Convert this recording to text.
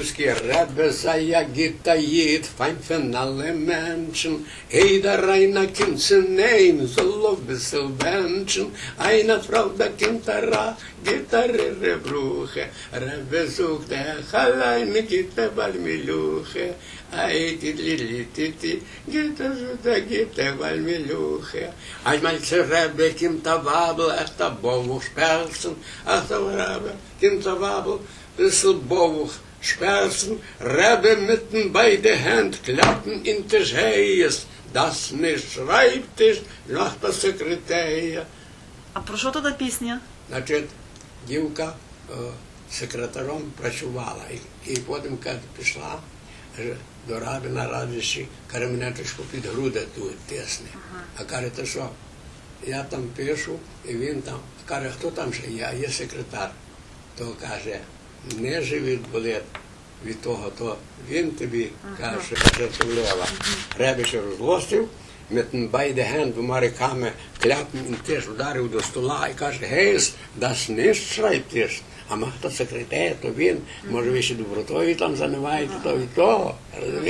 Lübelski Rebbe sei ja Gittayit, fein von alle Menschen. Jeder einer kommt zu nehmen, so lob bissel Menschen. Eine Frau, da kommt er ra, Gitarre Rebruche. Rebbe sucht er allein, Gitte bal Miluche. Ay, titli, titi, sucht er, Miluche. Einmal zu Rebbe kommt der Wabel, ach der Bowo sperzen, ach der Rebbe kommt der Wabel, bissel Bowo sperzen, Rebbe mitten beide Hand klappen in des Heies, das nicht schreibt ist, noch der Sekretär. А про що тоді пісня? Значить, дівка е, секретаром працювала, і, і потім, коли пішла е, до рабіна радіші, каже, мене трішки під груди тут тисне. А каже, ти що? Я там пишу, і він там. Каже, хто там ще є? А є секретар. То каже, не живіт болить від того, то він тобі каже, що це влева. Ребе розлостив, Händen двома руками кляпнув теж ударив до стола і каже, гейс, дас nicht schreibtisch. А махта секретар, то він, може ви ще добротою там займаєте, то від то. Розумієте?